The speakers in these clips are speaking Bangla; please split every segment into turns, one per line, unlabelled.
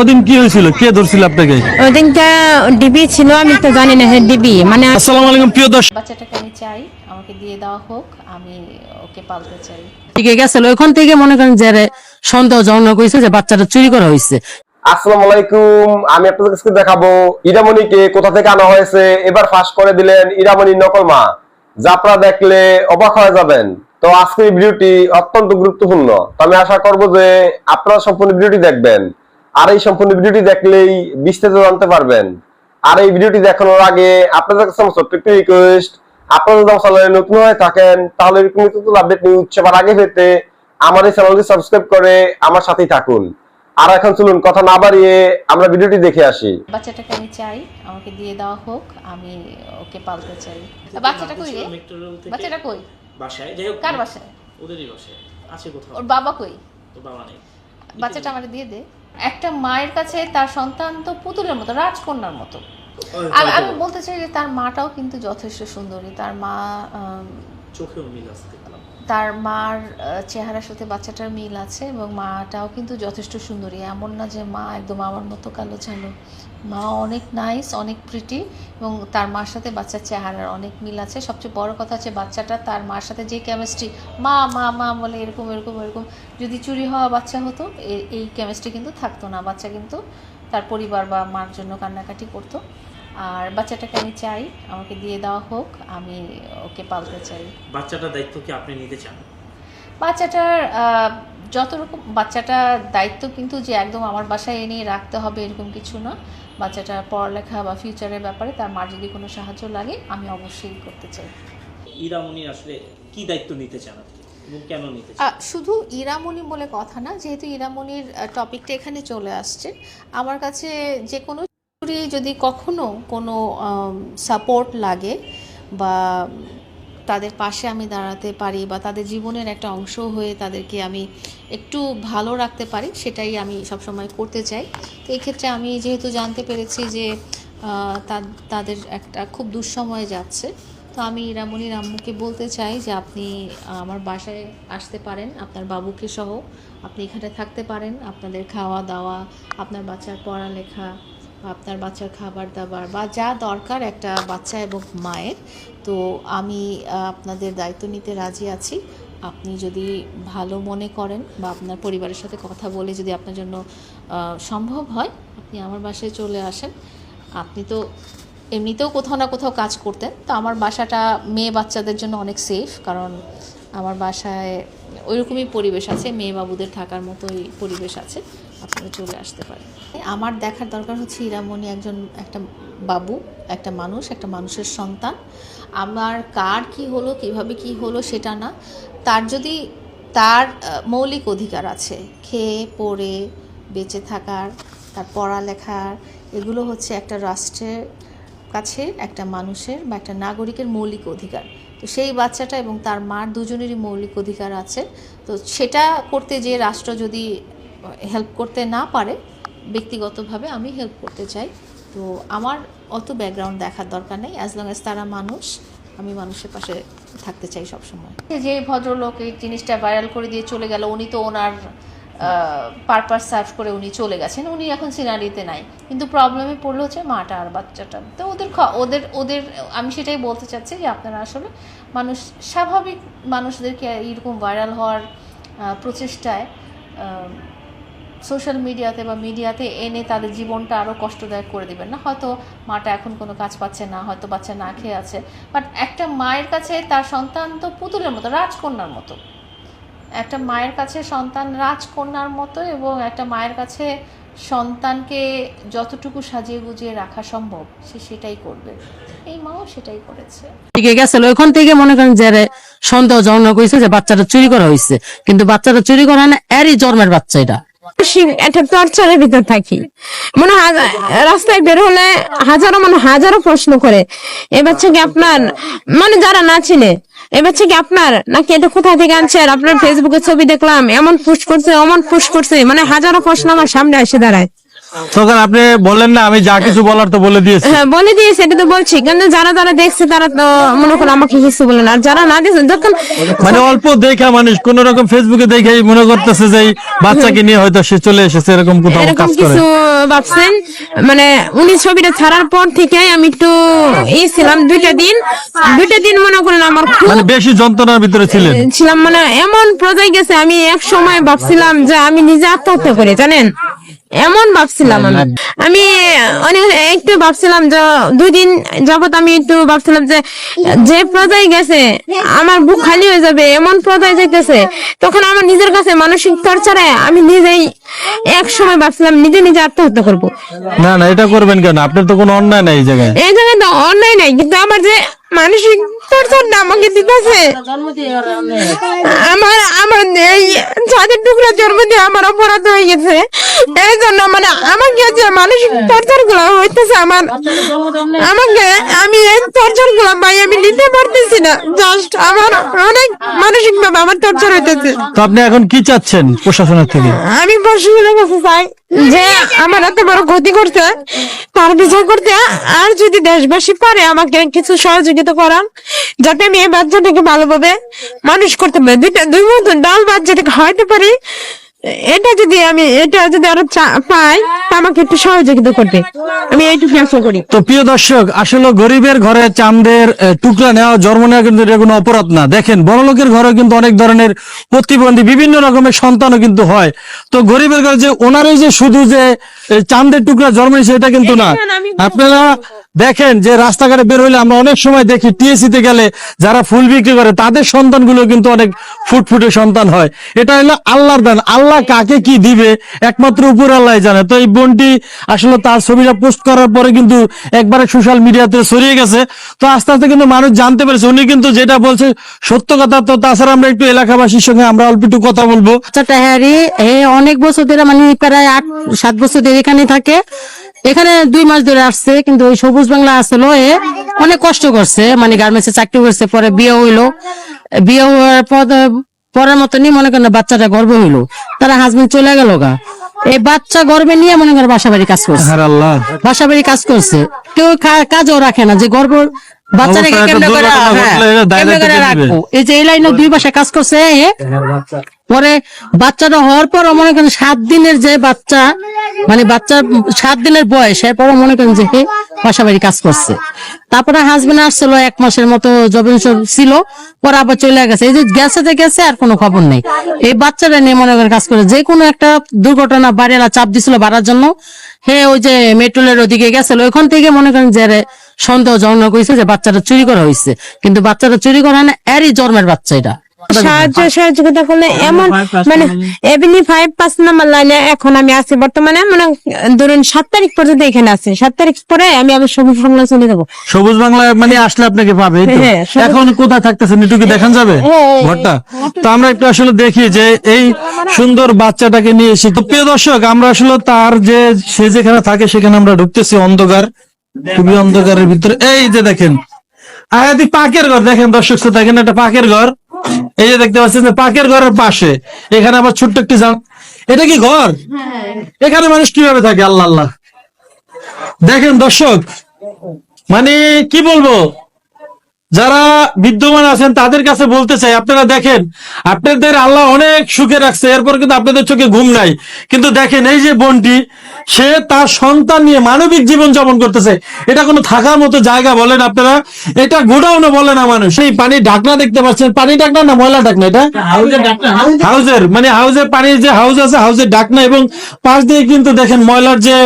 ওদিন কি হয়েছিল? কে ধরছিল আপনাকে?
ওই দিনটা ডিবি ছিল আমি তো জানি না হ্যাঁ ডিবি মানে
আসসালামু আলাইকুম প্রিয় দর্শক।
বাচ্চাটাকে আমি চাই আমাকে দিয়ে দেওয়া হোক আমি ওকে পালতে চাই।
দিকে গেছিল ওইখান থেকে মনে করেন যে সন্দেহ জনক হয়েছে যে বাচ্চাটা চুরি করা হয়েছে।
আসসালামু আলাইকুম আমি আপনাদের কাছে দেখাবো ইরামণিকে কোথা থেকে আনা হয়েছে? এবার ফাঁস করে দিলেন ইরামণির নকল মা। যা আপনারা দেখলে অবাক হয়ে যাবেন। তো আজকের ভিডিওটি অত্যন্ত গুরুত্বপূর্ণ। তো আমি আশা করব যে আপনারা সম্পূর্ণ ভিডিওটি দেখবেন। আর এই সম্পূর্ণ ভিডিওটি দেখলেই বিস্তারিত জানতে পারবেন। আর এই ভিডিওটি দেখানোর আগে আপনাদের কাছে আমার ছোট্ট একটি রিকোয়েস্ট আপনারা যদি আমার চ্যানেলে নতুন হয়ে থাকেন তাহলে এরকম নিত্য আপডেট নিউজ সবার আগে পেতে আমার এই চ্যানেলটি সাবস্ক্রাইব করে আমার সাথেই থাকুন। আর এখন চলুন কথা না বাড়িয়ে আমরা ভিডিওটি দেখে আসি।
বাচ্চাটাকে আমি চাই আমাকে দিয়ে দেওয়া হোক আমি ওকে পালতে চাই। বাচ্চাটা কই রে? বাচ্চাটা কই?
বাসায় যাই হোক
কার বাসায়?
ওদেরই বাসায় আছে কোথাও।
ওর বাবা কই?
তো বাবা নেই।
বাচ্চাটা আমাকে দিয়ে দে। একটা মায়ের কাছে তার সন্তান তো পুতুলের মতো রাজকন্যার মতো। আর আমি বলতে চাই যে তার মাটাও কিন্তু যথেষ্ট সুন্দরী। তার মা
চোখেও মিল আছে
তার মার চেহারার সাথে বাচ্চাটার মিল আছে এবং মাটাও কিন্তু যথেষ্ট সুন্দরী। এমন না যে মা একদম আমার মতো কালো ঝালো মা অনেক নাইস অনেক প্রিটি এবং তার মার সাথে বাচ্চার চেহারার অনেক মিল আছে। সবচেয়ে বড় কথা হচ্ছে বাচ্চাটা তার মার সাথে যে কেমিস্ট্রি মা মা মা বলে এরকম এরকম এরকম যদি চুরি হওয়া বাচ্চা হতো এই কেমিস্ট্রি কিন্তু থাকতো না। বাচ্চা কিন্তু তার পরিবার বা মার জন্য কান্নাকাটি করতো। আর বাচ্চাটাকে আমি চাই আমাকে দিয়ে দেওয়া হোক আমি ওকে পালতে চাই।
বাচ্চাটার দায়িত্ব কি আপনি নিতে চান?
বাচ্চাটার যত রকম বাচ্চাটার দায়িত্ব কিন্তু যে একদম আমার বাসায় এনে রাখতে হবে এরকম কিছু না। বাচ্চাটার পড়ালেখা বা ফিউচারের ব্যাপারে তার মার যদি কোনো সাহায্য লাগে আমি অবশ্যই করতে চাই।
ইরামনি আসলে কি দায়িত্ব নিতে চান আপনি কেন নিতে
শুধু ইরামণি বলে কথা না যেহেতু ইরামণির টপিকটা এখানে চলে আসছে। আমার কাছে যে কোনো চুরি যদি কখনো কোনো সাপোর্ট লাগে বা তাদের পাশে আমি দাঁড়াতে পারি বা তাদের জীবনের একটা অংশ হয়ে তাদেরকে আমি একটু ভালো রাখতে পারি, সেটাই আমি সবসময় করতে চাই। তো এই ক্ষেত্রে আমি যেহেতু জানতে পেরেছি যে তাদের একটা খুব দুঃসময়ে যাচ্ছে, তো আমি রামণির আম্মুকে বলতে চাই যে আপনি আমার বাসায় আসতে পারেন, আপনার বাবুকে সহ, আপনি এখানে থাকতে পারেন, আপনাদের খাওয়া দাওয়া আপনার বাচ্চার পড়ালেখা আপনার বাচ্চার খাবার দাবার বা যা দরকার একটা বাচ্চা এবং মায়ের। তো আমি আপনাদের দায়িত্ব নিতে রাজি আছি। আপনি যদি ভালো মনে করেন বা আপনার পরিবারের সাথে কথা বলে যদি আপনার জন্য সম্ভব হয়, আপনি আমার বাসায় চলে আসেন। আপনি তো এমনিতেও কোথাও না কোথাও কাজ করতেন। তো আমার বাসাটা মেয়ে বাচ্চাদের জন্য অনেক সেফ কারণ আমার বাসায় ওইরকমই পরিবেশ আছে। মেয়ে বাবুদের থাকার মতোই পরিবেশ আছে। আপনারা চলে আসতে পারেন। আমার দেখার দরকার হচ্ছে ইরামণি একজন, একটা বাবু, একটা মানুষ, একটা মানুষের সন্তান। আমার কার কি হলো, কীভাবে কি হলো সেটা না। তার যদি, তার মৌলিক অধিকার আছে, খেয়ে, পড়ে, বেঁচে থাকার, তার পড়ালেখার, এগুলো হচ্ছে একটা রাষ্ট্রের কাছে একটা মানুষের বা একটা নাগরিকের মৌলিক অধিকার। তো সেই বাচ্চাটা এবং তার মার দুজনেরই মৌলিক অধিকার আছে। তো সেটা করতে যে রাষ্ট্র যদি হেল্প করতে না পারে, ব্যক্তিগতভাবে আমি হেল্প করতে চাই। তো আমার অত ব্যাকগ্রাউন্ড দেখার দরকার নেই অ্যাজ লং অ্যাজ তারা মানুষ, আমি মানুষের পাশে থাকতে চাই সবসময়। যে ভদ্রলোক এই জিনিসটা ভাইরাল করে দিয়ে চলে গেল, উনি তো ওনার পারপাস সার্ভ করে উনি চলে গেছেন, উনি এখন সিনারিতে নাই। কিন্তু প্রবলেমে পড়ল হচ্ছে মাটা আর বাচ্চাটা। তো ওদের ওদের ওদের, আমি সেটাই বলতে চাচ্ছি যে আপনারা আসলে মানুষ, স্বাভাবিক মানুষদেরকে এইরকম ভাইরাল হওয়ার প্রচেষ্টায় সোশ্যাল মিডিয়াতে বা মিডিয়াতে এনে তাদের জীবনটা আরও কষ্টদায়ক করে দিবেন না। হয়তো মাটা এখন কোনো কাজ পাচ্ছে না, হয়তো বাচ্চা না খেয়ে আছে। বাট একটা মায়ের কাছে তার সন্তান তো পুতুলের মতো, রাজকন্যার মতো। একটা মায়ের কাছে সন্তান রাজকন্যার মতো এবং একটা মায়ের কাছে সন্তানকে যতটুকু সাজিয়ে গুজিয়ে রাখা সম্ভব, সে সেটাই করবে। এই মাও সেটাই করেছে।
দিকে গেছিল ওইখান থেকে মনে করেন যে সন্দেহ জনক হয়েছে যে বাচ্চাটা চুরি করা হয়েছে কিন্তু বাচ্চাটা চুরি করা হয় না, এরই জন্মের বাচ্চা এটা।
একটা টর্চারের ভিতর থাকি। মনে রাস্তায় বের হলে হাজারো মানে হাজারো প্রশ্ন করে। এ বাচ্চা কি আপনার মানে যারা না চিনে, এ বাচ্চা কি আপনার? নাকি এটা কোথা থেকে আনছে? আর আপনার ফেসবুকে ছবি দেখলাম, এমন পুশ করছে, অমন পুশ করছে মানে হাজারো প্রশ্ন আমার সামনে এসে দাঁড়ায়।
তখন আপনি বললেন না আমি যা কিছু বলার তো বলে দিয়েছি।
হ্যাঁ বলে দিয়েছে এটা তো বলছি। কিন্তু যারা যারা দেখছে তারা তো মনে করো আমাকে কিছু বলে না। আর যারা না দেখছে যখন
মানে অল্প দেখা মানুষ কোন রকম ফেসবুকে দেখে মনে করতেছে যে বাচ্চাকে নিয়ে হয়তো সে চলে এসেছে এরকম কোথাও কাজ করে।
কিছু ভাবছেন? মানে উনি ছবিটা ছাড়ার পর থেকে আমি একটু ই ছিলাম দুইটা দিন। দুইটা দিন মনে করেন আমার
মানে বেশি যন্ত্রণার ভিতরে ছিলেন।
ছিলাম মানে এমন পর্যায়ে গেছে আমি এক সময় ভাবছিলাম যে আমি নিজে আত্মহত্যা করি জানেন? এমন ভাবছিলাম আমি। আমি অনেক একটু ভাবছিলাম যে দুই দিন যাবত আমি একটু ভাবছিলাম যে যে পর্যায়ে গেছে আমার বুক খালি হয়ে যাবে এমন পর্যায়ে যেতেছে তখন আমার নিজের কাছে মানসিক টর্চারে আমি নিজেই এক সময় ভাবছিলাম নিজে নিজে আত্মহত্যা করব।
না না এটা করবেন কেন? আপনার তো কোনো অন্যায় নাই এই জায়গায়।
এই জায়গায় তো অন্যায় নাই কিন্তু আমার যে মানসিক টর্চারটা আমাকে দিতেছে। আমার আমার এই ছাদের টুকরা জন্ম দিয়ে আমার অপরাধ হয়ে গেছে। এই জন্য মানে আমাকে যে মানসিক টর্চারগুলো হইতেছে আমার আমাকে আমি এই টর্চারগুলো ভাই আমি নিতে পারতেছি না। জাস্ট আমার অনেক মানসিক ভাবে আমার টর্চার হইতেছে।
তো আপনি এখন কি চাচ্ছেন প্রশাসনের থেকে?
আমি পশুগুলোর কাছে চাই যে আমার এত বড় ক্ষতি করতে তার বিচার করতে আর যদি দেশবাসী পারে আমাকে কিছু সহযোগিতা করান যাতে আমি এই বাচ্চাটাকে ভালোভাবে মানুষ করতে পারি। দুইটা দুই মতন ডাল বাচ্চাটাকে হয়তে পারি। এটা যদি আমি এটা যদি আরও পাই আমাকে একটু সহযোগিতা করতে আমি এইটুকু আশা করি।
তো প্রিয় দর্শক আসলে গরিবের ঘরে চাঁদের টুকরা নেওয়া জন্ম নেওয়া কিন্তু এটা কোনো অপরাধ না। দেখেন বড় লোকের ঘরে কিন্তু অনেক ধরনের প্রতিবন্ধী বিভিন্ন রকমের সন্তানও কিন্তু হয়। তো গরিবের ঘরে যে ওনারই যে শুধু যে চাঁদের টুকরা জন্ম নিয়েছে এটা কিন্তু না। আপনারা দেখেন যে রাস্তাঘাটে বের হইলে আমরা অনেক সময় দেখি টিএসসি তে গেলে যারা ফুল বিক্রি করে, তাদের সন্তানগুলো কিন্তু অনেক ফুটফুটে সন্তান হয়। এটা হলো আল্লাহর দান। আল্লাহ কাকে কি দিবে? একমাত্র উপর আল্লাহ জানে। তো এই বোনটি আসলে তার ছবিটা পোস্ট করার পরে কিন্তু একবারে সোশ্যাল মিডিয়াতে ছড়িয়ে গেছে। তো আস্তে আস্তে কিন্তু মানুষ জানতে পেরেছে। উনি কিন্তু যেটা বলছে, সত্য কথা। তো তাছাড়া আমরা একটু এলাকাবাসীর সঙ্গে আমরা অল্প একটু কথা বলব।
এ অনেক বছর ধরে মানে প্রায় আট, সাত বছর ধরে এখানে থাকে। এখানে দুই মাস ধরে আসছে কিন্তু ওই সবুজ বাংলা আসলো এ অনেক কষ্ট করছে। মানে গার্মেন্টসে চাকরি করছে পরে বিয়ে হইল। বিয়ে হওয়ার পর পরের মতনই মনে করেন বাচ্চাটা গর্ব হইল। তারা হাজবেন্ড চলে গেল গা। এই বাচ্চা গর্বে নিয়ে মনে করেন বাসা বাড়ি কাজ করছে। বাসা বাড়ি কাজ করছে। কেউ কাজও রাখে না। যে গর্ব বাচ্চাটাকে কেমনে করে
দুর্ঘটনা
হ্যাঁ,
ঘটলে এটা দায়
কেমনে করে রাখব? এই যে এই লাইনে দুই বাসায় কাজ করছে পরে বাচ্চাটা হওয়ার পর মনে করেন সাত দিনের যে বাচ্চা মানে বাচ্চা সাত দিনের বয়স এরপর মনে করেন যে হে কাজ করছে। তারপরে হাজবেন্ড আসছিল এক মাসের মতো জবে ছিল পরে আবার চলে গেছে। এই যে গেছে যে গেছে আর কোনো খবর নেই। এই বাচ্চাটা নিয়ে মনে করেন কাজ করে যে কোনো একটা দুর্ঘটনা বাড়িরা চাপ দিছিল বাড়ার জন্য হে ওই যে মেট্রোলের ওদিকে গেছিল ওইখান থেকে মনে করেন যে এরে সন্দেহ জন্ম করেছে যে বাচ্চাটা চুরি করা হয়েছে কিন্তু বাচ্চাটা চুরি করা হয় না এরই জন্মের বাচ্চা এটা।
সাহায্য সহযোগিতা করলে এমন মানে এমনি ফাইভ পাঁচ নাম্বার লাইনে এখন আমি আছি বর্তমানে মানে ধরুন সাত তারিখ পর্যন্ত এখানে আছি। সাত তারিখ পরে আমি আবার সবুজ বাংলা চলে যাব।
সবুজ বাংলা মানে আসলে আপনাকে পাবে
হ্যাঁ,
এখন কোথায় থাকতেছেন একটু কি দেখান যাবে?
হ্যাঁ।
ঘরটা। তো আমরা একটু আসলে দেখি যে এই সুন্দর বাচ্চাটাকে নিয়ে এসে তো প্রিয় দর্শক আমরা আসলে তার যে সে যেখানে থাকে সেখানে আমরা ঢুকতেছি অন্ধকার। খুবই অন্ধকারের ভিতরে এই যে দেখেন। আগাতি পাকের ঘর, দেখেন দর্শক শ্রোতা, এখানে একটা পাকের ঘর। এই যে দেখতে পাচ্ছেন যে পাকের ঘরের পাশে, এখানে আবার ছোট্ট একটি জান- এটা কি ঘর? এখানে মানুষ কীভাবে থাকে? আল্লাহ আল্লাহ। দেখেন দর্শক মানে কি বলব? যারা বিদ্যমান আছেন তাদের কাছে বলতে চাই আপনারা দেখেন আপনাদের আল্লাহ অনেক সুখে রাখছে এরপর কিন্তু আপনাদের চোখে ঘুম নাই। কিন্তু দেখেন এই যে বোনটি সে তার সন্তান নিয়ে মানবিক জীবন যাপন করতেছে। এটা কোনো থাকার মতো জায়গা বলেন আপনারা এটা গোডাউনে বলে না মানুষ। এই পানির ঢাকনা দেখতে পাচ্ছেন পানি ঢাকনা না ময়লা ঢাকনা এটা? হাউজের মানে হাউজের পানির যে হাউস আছে হাউজের ঢাকনা এবং পাশ দিয়ে কিন্তু দেখেন ময়লার যে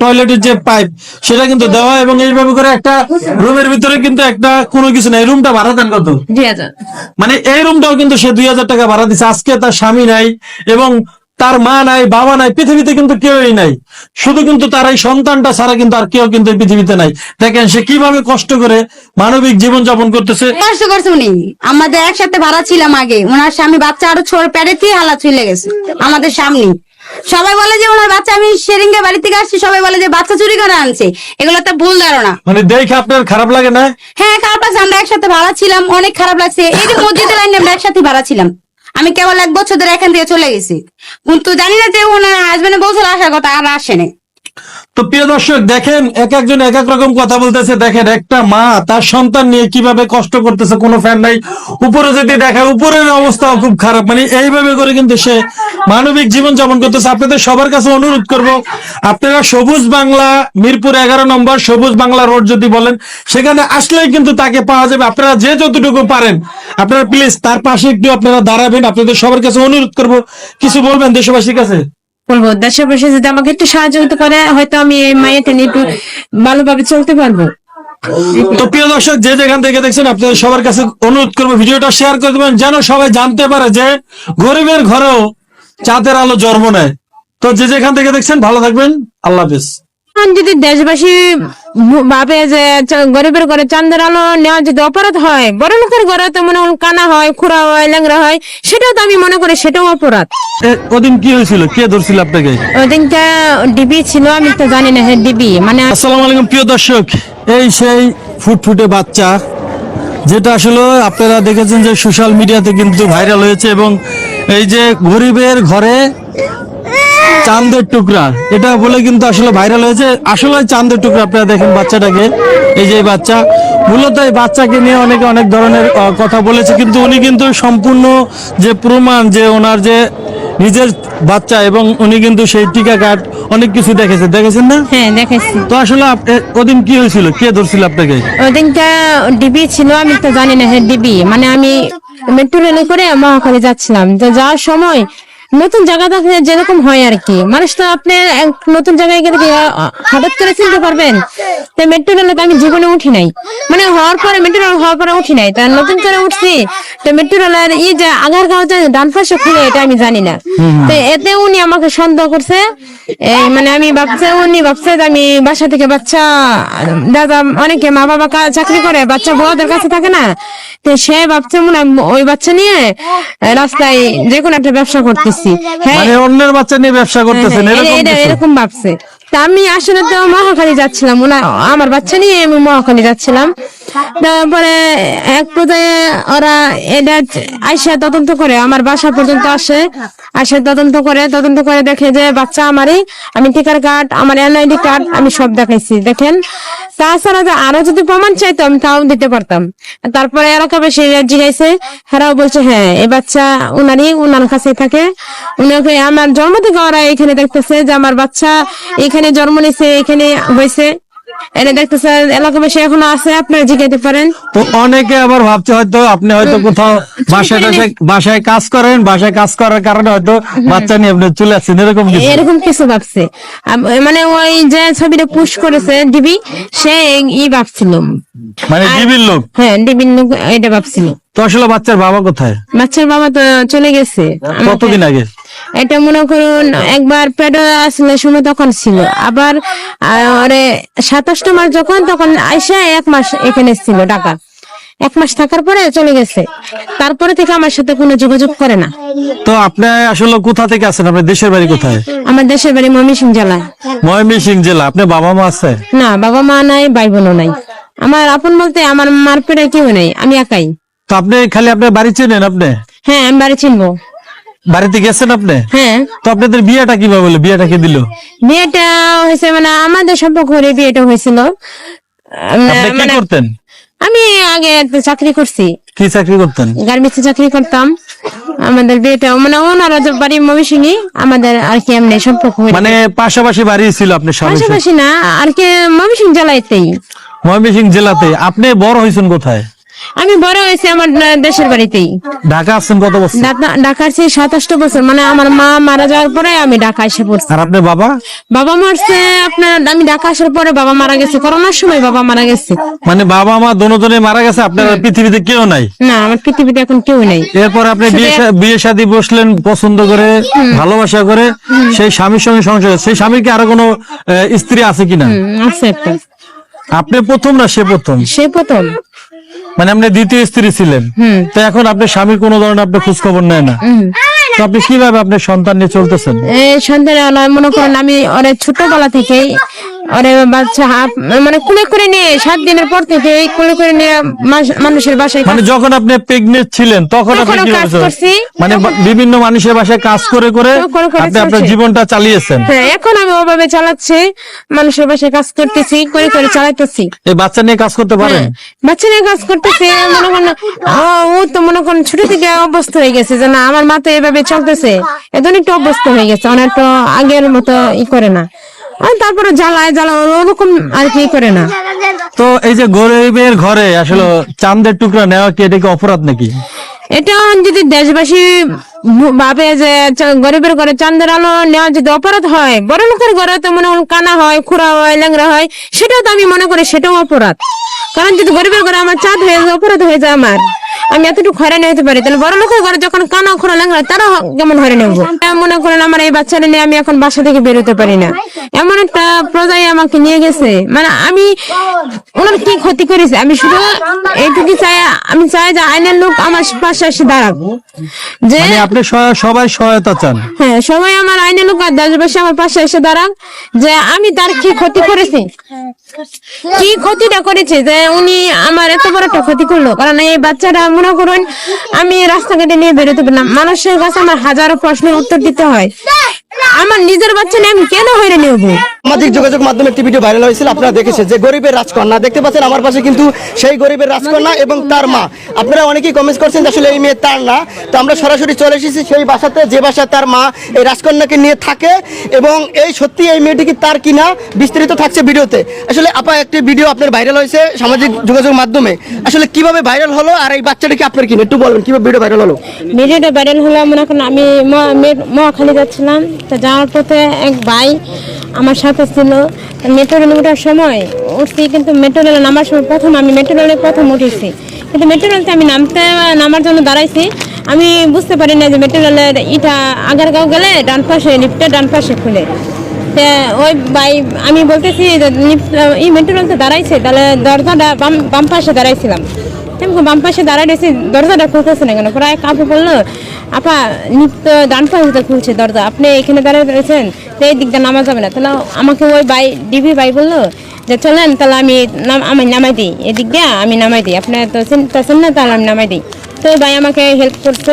টয়লেটের যে পাইপ সেটা কিন্তু দেওয়া এবং এইভাবে করে একটা রুমের ভিতরে কিন্তু একটা কোনো কিছু নাই। রুমটা ভাড়া দেন কত? মানে এই রুমটাও কিন্তু সে দুই হাজার টাকা ভাড়া দিচ্ছে আজকে তার স্বামী নাই এবং তার মা নাই বাবা নাই পৃথিবীতে কিন্তু কেউই নাই। শুধু কিন্তু তার এই সন্তানটা ছাড়া কিন্তু আর কেউ কিন্তু পৃথিবীতে নাই। দেখেন সে কীভাবে কষ্ট করে মানবিক জীবন যাপন করতেছে।
কষ্ট করছে উনি। আমাদের একসাথে ভাড়া ছিলাম আগে। ওনার স্বামী বাচ্চা আরও ছোট পেড়েতে হালা চলে গেছে। আমাদের সামনে সবাই বলে যে ওনার বাচ্চা আমি শেরিঙ্গে বাড়ি থেকে আসছি সবাই বলে যে বাচ্চা চুরি করে আনছে। এগুলো একটা ভুল ধারণা।
মানে দেখে আপনার খারাপ লাগে না?
হ্যাঁ খারাপ লাগছে আমরা একসাথে ভাড়া ছিলাম অনেক খারাপ লাগছে। এই যে মসজিদের লাইনে আমরা একসাথে ভাড়া ছিলাম। আমি কেবল এক বছর ধরে এখান থেকে চলে গেছি। কিন্তু জানি না যে ওনার হাজবেন্ড বলছিল আসার কথা আর আসেনি
প্রিয় দর্শক, দেখেন, এক একজন এক এক রকম কথা বলতেছে। দেখেন, একটা মা তার সন্তান নিয়ে কীভাবে কষ্ট করতেছে, কোনো ফ্যান নাই। উপরে যদি দেখে উপরের অবস্থাও খুব খারাপ। মানে এইভাবে করে কিন্তু সে মানবিক জীবন যাপন করতেছে। আপনাদের সবার কাছে অনুরোধ করব, আপনারা সবুজ বাংলা, মিরপুর এগারো নম্বর সবুজ বাংলা রোড যদি বলেন, সেখানে আসলেই কিন্তু তাকে পাওয়া যাবে। আপনারা যে যতটুকু পারেন, আপনারা প্লিজ তার পাশে একটু আপনারা দাঁড়াবেন। আপনাদের সবার কাছে অনুরোধ করব, কিছু বলবেন দেশবাসীর কাছে?
বলব দেশের বসে যদি আমাকে একটু সাহায্য করে হয়তো আমি এই মায়েটা নিয়ে একটু ভালোভাবে চলতে পারব।
তো প্রিয় দর্শক, যে যেখান থেকে দেখছেন, আপনাদের সবার কাছে অনুরোধ করব, ভিডিওটা শেয়ার করে দেবেন, যেন সবাই জানতে পারে যে গরিবের ঘরেও চাঁদের আলো জন্ম নেয়। তো যে যেখান থেকে দেখছেন, ভালো থাকবেন, আল্লাহ হাফিজ।
যদি দেশবাসী ভাবে যে গরিবের ঘরে চান্দের আলো নেওয়া যদি অপরাধ হয় বড় লোকের ঘরে তো মনে হয় কানা হয় খুড়া হয় ল্যাংরা হয় সেটাও তো আমি মনে করি সেটাও অপরাধ।
ওদিন কি হয়েছিল? কে ধরছিল আপনাকে?
ওই দিনটা ডিবি ছিল আমি তো জানি না হ্যাঁ ডিবি মানে
আসসালামু আলাইকুম প্রিয় দর্শক। এই সেই ফুটফুটে বাচ্চা যেটা আসলে আপনারা দেখেছেন যে সোশ্যাল মিডিয়াতে কিন্তু ভাইরাল হয়েছে এবং এই যে গরিবের ঘরে চাঁদের টুকরা। এটা বলে কিন্তু আসলে ভাইরাল হয়েছে। আসলে চাঁদের টুকরা আপনারা দেখেন বাচ্চাটাকে। এই যে বাচ্চা। মূলত এই বাচ্চাকে নিয়ে অনেকে অনেক ধরনের কথা বলেছে। কিন্তু উনি কিন্তু সম্পূর্ণ যে প্রমাণ যে ওনার যে নিজের বাচ্চা এবং উনি কিন্তু সেই টিকা কার্ড অনেক কিছু দেখেছে। দেখেছেন না?
হ্যাঁ দেখেছি।
তো আসলে ওদিন কি হয়েছিল? কে ধরছিল আপনাকে?
ওই দিনটা ডিবি ছিল আমি তো জানি না হ্যাঁ ডিবি। মানে আমি মেট্রো রেলে করে মহাখালী যাচ্ছিলাম। তো যাওয়ার সময় নতুন জায়গা থাকলে যেরকম হয় আর কি। মানুষ তো আপনি নতুন জায়গায় গেলে হঠাৎ করে চিনতে পারবেন? তো মেট্রো রেলে তো আমি জীবনে উঠি নাই। মানে হওয়ার পরে মেট্রো রেল হওয়ার পরে উঠি নাই তা নতুন করে উঠছি। তো মেট্রো রেলের ই যে আগার গাঁও যে ডান পাশে খুলে এটা আমি জানি না। তো এতে উনি আমাকে সন্দেহ করছে। এই মানে আমি ভাবছে উনি ভাবছে যে আমি বাসা থেকে বাচ্চা দাদা অনেকে মা বাবা কা- চাকরি করে বাচ্চা বড়দের কাছে থাকে না। তো সে ভাবছে মনে হয় ওই বাচ্চা নিয়ে রাস্তায় যে কোনো একটা ব্যবসা করতেছি। হ্যাঁ
মানে অন্যের বাচ্চা নিয়ে ব্যবসা করতেছেন
হ্যাঁ,
এরকম
এটা- এরকম ভাবছে। আমি আসলে তো মহাখালী যাচ্ছিলাম। আমার বাচ্চা নিয়ে আমি মহাখালী যাচ্ছিলাম। তারপরে এক পর্যায়ে ওরা এটা আইসা তদন্ত করে, আমার বাসা পর্যন্ত আসে। আসে তদন্ত করে তদন্ত করে দেখে যে বাচ্চা আমারই, আমি টিকার কার্ড, আমার এনআইডি কার্ড, আমি সব দেখাইছি, দেখেন। তাছাড়া যে আরও যদি প্রমাণ চাইতো আমি তাও দিতে পারতাম। তারপরে এলাকাবাসী জিজ্ঞাসে হেরাও বলছে হ্যাঁ এই বাচ্চা উনারই, উনার কাছে থাকে। উনাকে আমার জন্ম থেকে ওরা এখানে দেখতেছে যে আমার বাচ্চা এখানে জন্ম নিছে এখানে হয়েছে। দেখতেছে এলাকাবাসী এখনও আছে আপনারা পারেন
অনেকে আবার ভাবছে হয়তো আপনি হয়তো কোথাও বাসায় বাসায় কাজ করেন বাসায় কাজ করার কারণে হয়তো বাচ্চা নিয়ে আপনি চলে আসছেন এরকম
এরকম কিছু ভাবছে। মানে ওই যে ছবিটা পুশ করেছে ডিবি সে ই ভাবছিল।
মানে ডিবির লোক?
হ্যাঁ ডিবির লোক এটা ভাবছিল।
তো আসলে বাচ্চার বাবা কোথায়?
বাচ্চার বাবা তো চলে গেছে
কতদিন আগে?
এটা মনে করুন একবার পেডে আসলে সময় তখন ছিল। আবার সাতাশটা মাস যখন তখন আইসা এক মাস এখানে ছিল ঢাকা। এক মাস থাকার পরে চলে গেছে। তারপরে থেকে আমার সাথে কোনো যোগাযোগ করে না।
তো আপনি আসলে কোথা থেকে আছেন? আপনার দেশের বাড়ি কোথায়?
আমার দেশের বাড়ি ময়মনসিং জেলায়
ময়মনসিং জেলা। আপনার বাবা মা আছে?
না বাবা মা নাই ভাই বোনও নাই। আমার আপন বলতে আমার মার পেটে কেউ নেই আমি একাই।
তো আপনি খালি আপনার বাড়ি চেনেন আপনি?
হ্যাঁ আমি বাড়ি চিনবো।
বাড়িতে গেছেন আপনি?
হ্যাঁ।
তো আপনাদের বিয়েটা কীভাবে হলো? বিয়েটা কে দিল?
বিয়েটা হয়েছে মানে আমাদের সম্পর্ক করে বিয়েটা হয়েছিল।
আপনি কি
মানে
করতেন?
আমি আগে একটা চাকরি করছি।
কি চাকরি করতেন?
গার্মেন্টসে চাকরি করতাম। আমাদের বিয়েটা মানে ওনারা যে বাড়ি মমিসিংই আমাদের আর কি এমনি সম্পর্ক হয়ে
মানে পাশাপাশি বাড়ি ছিল আপনার স্বামীর সাথে?
পাশাপাশি না আর কি মমিসিং জেলাইতেই
ময়মনসিং জেলাতে আপনি বড় হয়েছেন কোথায়?
আমি বড় হয়েছি আমার দেশের বাড়িতেই।
ঢাকা আসছেন কত বছর?
ঢাকা- ঢাকার সেই সাতাশটা বছর মানে আমার মা মারা যাওয়ার পরে আমি ঢাকা এসে পড়ছি।
আর আপনার বাবা?
বাবা মারছে আপনার আমি ঢাকা আসার পরে বাবা মারা গেছে করোনার সময় বাবা মারা গেছে।
মানে বাবা মা দোনোজনে মারা গেছে আপনার পৃথিবীতে কেউ নাই?
না আমার পৃথিবীতে এখন কেউ নেই।
এরপর আপনি বিয়ে শাদী বসলেন পছন্দ করে ভালোবাসা করে সেই স্বামীর সঙ্গে সংসার সেই স্বামীর কি আরও কোনো স্ত্রী আছে কিনা?
আছে একটা।
আপনি প্রথম না সে প্রথম?
সে প্রথম।
মানে আপনি দ্বিতীয় স্ত্রী ছিলেন। তো এখন আপনার স্বামীর কোনো ধরনের আপনি খোঁজ খবর নেয় না। তো আপনি কীভাবে আপনার সন্তান নিয়ে চলতেছেন?
এই সন্তান মনে করেন আমি অনেক ছোটবেলা থেকেই ওরে বাচ্চা হাফ মানে কুলে করে নিয়ে সাত দিনের পর থেকে এই কুলে করে নিয়ে মানুষের বাসায়
মানে যখন আপনি প্রেগনেন্ট ছিলেন তখন আপনি কি
করছি।
মানে বিভিন্ন মানুষের বাসায় কাজ করে করে
করে করে
আপনি আপনার জীবনটা চালিয়েছেন।
হ্যাঁ এখন আমি ওভাবে চালাচ্ছি মানুষের বাসায় কাজ করতেছি করে করে চালাইতেছি।
এই বাচ্চা নিয়ে কাজ করতে পারেন?
বাচ্চা নিয়ে কাজ করতেছে মনে করেন ও তো মনে করেন ছোট থেকে অভ্যস্ত হয়ে গেছে যে না আমার মা তো এভাবে চলতেছে। এখন একটু অভ্যস্ত হয়ে গেছে অনেক তো আগের মতো ই করে না। তারপরে জ্বালায় জ্বালা ওরকম আর কি করে না।
তো এই যে গরিবের ঘরে আসলে চাঁদের টুকরা নেওয়া কি এটা কি অপরাধ নাকি?
এটা যদি দেশবাসী ভাবে যে গরিবের ঘরে চান্দের আলো নেওয়া যদি অপরাধ হয়, বড় লোকের ঘরে তো মনে কানা হয়, খুড়া হয় ল্যাংরা হয়, সেটাও তো আমি মনে করি সেটাও অপরাধ। কারণ যদি গরিবের ঘরে আমার চাঁদ হয়ে যায়, অপরাধ হয়ে যায় আমার। আমি এতটুকু হয়রানি হতে পারি। তাহলে বড় লোকের ঘরে যখন কানা, খুড়া ল্যাংরা তারা কেমন হয়রানি হব? মনে করেন আমার এই বাচ্চাটা নিয়ে আমি এখন বাসা থেকে বেরোতে পারি না। এমন একটা প্রজায় আমাকে নিয়ে গেছে। মানে আমি ওনার কি ক্ষতি করেছে? আমি শুধু এইটুকু চাই, আমি চাই যে আইনের লোক আমার পাশে এসে দাঁড়াক। যে
মানে আপনি সবাই সহায়তা চান।
হ্যাঁ সবাই আমার আইনের লোক আর দেশবাসী আমার পাশে এসে দাঁড়াক যে আমি তার কি ক্ষতি করেছি। কি ক্ষতিটা করেছে যে উনি আমার এত বড় একটা ক্ষতি করল। কারণ এই বাচ্চাটা মনে করুন আমি রাস্তাঘাটে নিয়ে বেরোতে পারি না মানুষের কাছে আমার হাজারো প্রশ্নের উত্তর দিতে হয়। আমার নিজের বাচ্চা নিয়ে আমি কেন হয়রানি হব?
সামাজিক যোগাযোগ মাধ্যমে একটি ভিডিও ভাইরাল হয়েছিল আপনারা দেখেছেন যে গরিবের রাজকন্যা। দেখতে পাচ্ছেন আমার পাশে কিন্তু সেই গরিবের রাজকন্যা এবং তার মা। আপনারা অনেকেই কমেন্ট করছেন আসলে এই মেয়ে তার না। তো আমরা সরাসরি চলে এসেছি সেই বাসাতে, যে বাসায় তার মা এই রাজকন্যাকে নিয়ে থাকে এবং এই সত্যি এই মেয়েটি কি তার কিনা বিস্তারিত থাকছে ভিডিওতে। আসলে আপা, একটি ভিডিও আপনার ভাইরাল হয়েছে সামাজিক যোগাযোগ মাধ্যমে। আসলে কীভাবে ভাইরাল হলো আর এই বাচ্চাটা কি আপনার কিনা? একটু বলবেন কীভাবে ভিডিও ভাইরাল হলো?
ভিডিওটা ভাইরাল হলো, মনে করেন আমি মহাখালী যাচ্ছিলাম। তো যাওয়ার পথে এক ভাই আমার সাথে ছিল। মেট্রো রেলে ওঠার সময় উঠছি, কিন্তু মেট্রো রেলে নামার সময় প্রথম আমি মেট্রো রেলে প্রথম উঠেছি। কিন্তু মেট্রো রেলতে আমি নামতে নামার জন্য দাঁড়াইছি। আমি বুঝতে পারি না যে মেট্রো রেলের ইটা আগারগাঁও গেলে ডান পাশে লিফটে ডান পাশে খুলে। ওই ভাই আমি বলতেছি এই মেট্রো তো দাঁড়াইছে, তাহলে দরজাটা বাম বাম পাশে দাঁড়াইছিলাম। বাম পাশে দাঁড়ায় দরজাটা খুলতেছে না কেন? প্রায় কাপড় বলল, আপা নিত্য ডান পাশে খুলছে দরজা, আপনি এখানে দাঁড়িয়ে রয়েছেন, তো এই দিক দিয়ে নামা যাবে না। তাহলে আমাকে ওই বাই ডিবি বাই বলল যে, চলেন, তাহলে আমি আমি নামাই দিই। এদিক দিয়ে আমি নামাই দিই। আপনার তো চিনতেছেন না, তাহলে আমি নামাই দিই। তো ভাই আমাকে হেল্প করছে।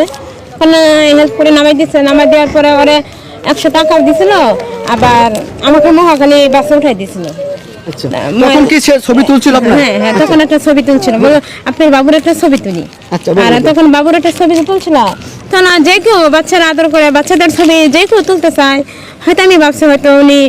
হেল্প করে নামাই দিচ্ছে নামাই দেওয়ার পরে ওরে একশো টাকা দিছিল আবার আমাকে মহাখালী বাসে উঠাই দিছিল।
আচ্ছা তখন কি ছবি তুলছিল
হ্যাঁ হ্যাঁ তখন একটা ছবি তুলছিল। বলো আপনার বাবুর একটা ছবি তুলি।
আচ্ছা,
আর তখন বাবুর একটা ছবি তুলছিল। যে কেউ বাচ্চারা আদর করে বাচ্চাদের ছবি যে কেউ তুলতে চায় হয়তো আমি ভাবছি হয়তো উনি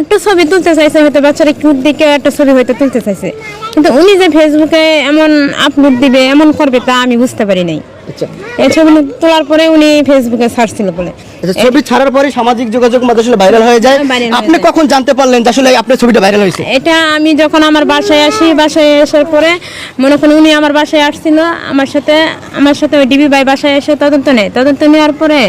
একটা ছবি তুলতে চাইছে হয়তো বাচ্চারা কিউট দিকে একটা ছবি হয়তো তুলতে চাইছে। কিন্তু উনি যে ফেসবুকে এমন আপলোড দিবে এমন করবে তা আমি বুঝতে পারি নাই।
আচ্ছা।
এই ছবি তোলার পরে উনি ফেসবুকে সার্চ ছিল বলে।
আচ্ছা ছবি ছাড়ার পরে সামাজিক যোগাযোগ মাধ্যমে আসলে ভাইরাল হয়ে যায়।
হ্যাঁ,
আপনি কখন জানতে পারলেন যে আসলে আপনার ছবিটা ভাইরাল হয়েছে?
এটা আমি যখন আমার বাসায় আসি বাসায় আসার পরে মনে করেন উনি আমার বাসায় আসছিল আমার সাথে আমার সাথে ওই ডিবি ভাই বাসায় এসে তদন্ত নেয়। তদন্ত নেওয়ার পরে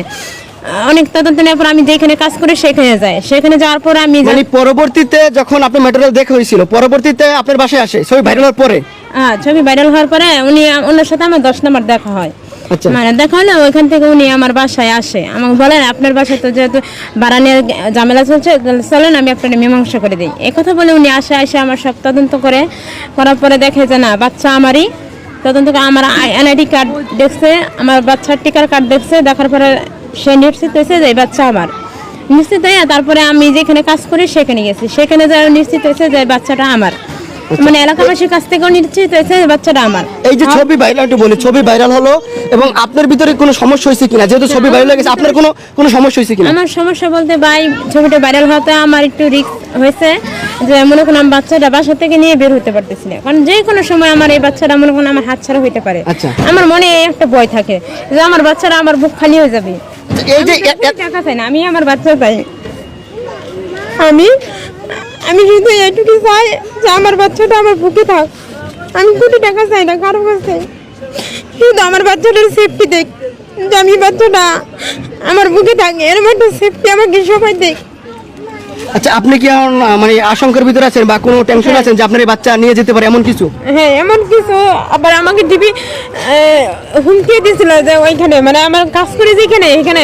অনেক তদন্ত নেওয়ার পর আমি যেখানে কাজ করি সেখানে যাই সেখানে যাওয়ার পরে আমি
মানে পরবর্তীতে যখন আপনার ম্যাটেরিয়াল দেখা হয়েছিল পরবর্তীতে আপনার বাসায় আসে ছবি ভাইরাল হওয়ার পরে?
হ্যাঁ ছবি ভাইরাল হওয়ার পরে উনি ওনার সাথে আমার দশ নম্বর দেখা হয়।
আচ্ছা।
মানে দেখা না ওইখান থেকে উনি আমার বাসায় আসে। আমাকে বলেন আপনার বাসায় তো যেহেতু বারানের ঝামেলা চলছে চলেন আমি আপনার মীমাংসা করে দিই। এই কথা বলে উনি আসে আসে আমার সব তদন্ত করে। করার পরে দেখে যে না বাচ্চা আমারই। তদন্ত করে আমার এনআইডি কার্ড দেখছে আমার বাচ্চার টিকার কার্ড দেখছে দেখার পরে সে নিশ্চিত হয়েছে যে এই বাচ্চা আমার। নিশ্চিত হয়ে তারপরে আমি যেখানে কাজ করি সেখানে গেছি। সেখানে যা নিশ্চিত হয়েছে যে বাচ্চাটা আমার। মানে এলাকাবাসীর কাছ থেকেও নিশ্চিত হয়েছে বাচ্চাটা আমার।
এই যে ছবি ভাইরাল একটু বলি ছবি ভাইরাল হলো এবং আপনার ভিতরে কোনো সমস্যা হয়েছে কিনা? যেহেতু ছবি ভাইরাল হয়ে গেছে আপনার কোনো কোনো সমস্যা হয়েছে কিনা?
আমার সমস্যা বলতে ভাই ছবিটা ভাইরাল হতে আমার একটু রিস্ক হয়েছে যে মনে করুন আমি বাচ্চাটা বাসা থেকে নিয়ে বের হতে পারতেছি না। কারণ যে কোনো সময় আমার এই বাচ্চাটা মনে করুন আমার হাত ছাড়া হইতে পারে।
আচ্ছা।
আমার মনে একটা ভয় থাকে যে আমার বাচ্চারা আমার বুক খালি হয়ে যাবে।
এই যে
আমি টাকা চাই না আমি আমার বাচ্চা চাই। আমি আমি শুধু এইটুকু চাই যে আমার বাচ্চাটা আমার বুকে থাক। আমি কোটি টাকা চাই না কারও কাছে। কিন্তু আমার বাচ্চাটার সেফটি দেখ। যে আমি বাচ্চাটা আমার বুকে থাকে এর মধ্যে সেফটি আমাকে সবাই দেখ।
আচ্ছা আপনি কি এখন মানে আশঙ্কার ভিতরে আছেন বা কোনো টেনশন আছেন যে আপনার বাচ্চা নিয়ে যেতে পারে এমন কিছু?
হ্যাঁ এমন কিছু আবার আমাকে টিভি হুমকি দিছিল যে ওইখানে মানে আমার কাজ করে যেখানে এখানে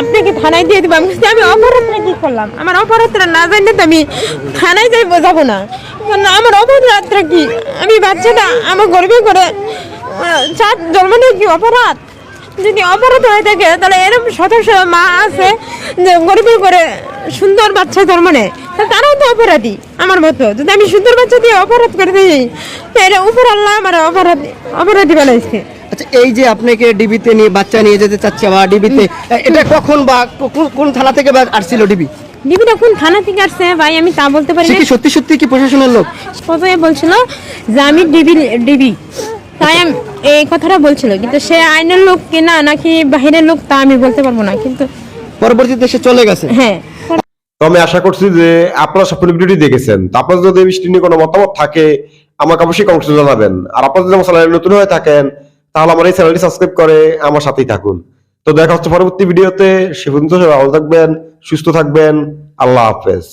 আপনাকে থানায় দিয়ে দেবো। আমি আমি অপরাধটা কি করলাম? আমার অপরাধটা না জানলে তো আমি থানায় যাই বোঝাবো না। কারণ আমার অপরাধটা কি? আমি বাচ্চাটা আমার গর্বে করে চার জন্ম নেই কি অপরাধ? যদি অপরাধ হয়ে থাকে তাহলে এরকম সদস্য মা আছে যে গরিবের করে সুন্দর বাচ্চা জন্ম নেয় তারাও তো অপরাধী আমার মতো। যদি আমি সুন্দর বাচ্চা দিয়ে অপরাধ করে দিই তাহলে উপর আল্লাহ আমার অপরাধ অপরাধী বানাইছে।
আচ্ছা এই যে আপনাকে ডিবিতে নিয়ে বাচ্চা নিয়ে যেতে চাচ্ছে বা ডিবিতে এটা কখন বা কোন- থানা থেকে বা আসছিল ডিবি?
ডিবিটা কোন থানা থেকে আসছে? ভাই আমি তা বলতে পারি
সত্যি সত্যি কি প্রশাসনের লোক?
প্রথমে বলছিল যে আমি ডিবি ডিবি। তাই আমি এই কথাটা বলছিল কিন্তু সে আইনের লোক কিনা নাকি বাহিরের লোক তা আমি বলতে পারব না কিন্তু
পরবর্তীতে সে চলে গেছে।
হ্যাঁ।
তো আমি আশা করছি যে আপনারা ভিডিওটি দেখেছেন। তারপর যদি এই বিষয়টি নিয়ে কোনো মতামত থাকে আমাকে অবশ্যই কমেন্টে জানাবেন। আর আপনারা যদি আমার চ্যানেলে নতুন হয়ে থাকেন তাহলে আমার এই চ্যানেলটি সাবস্ক্রাইব করে আমার সাথেই থাকুন। তো দেখা হচ্ছে পরবর্তী ভিডিওতে। সে পর্যন্ত ভালো থাকবেন সুস্থ থাকবেন। আল্লাহ হাফেজ।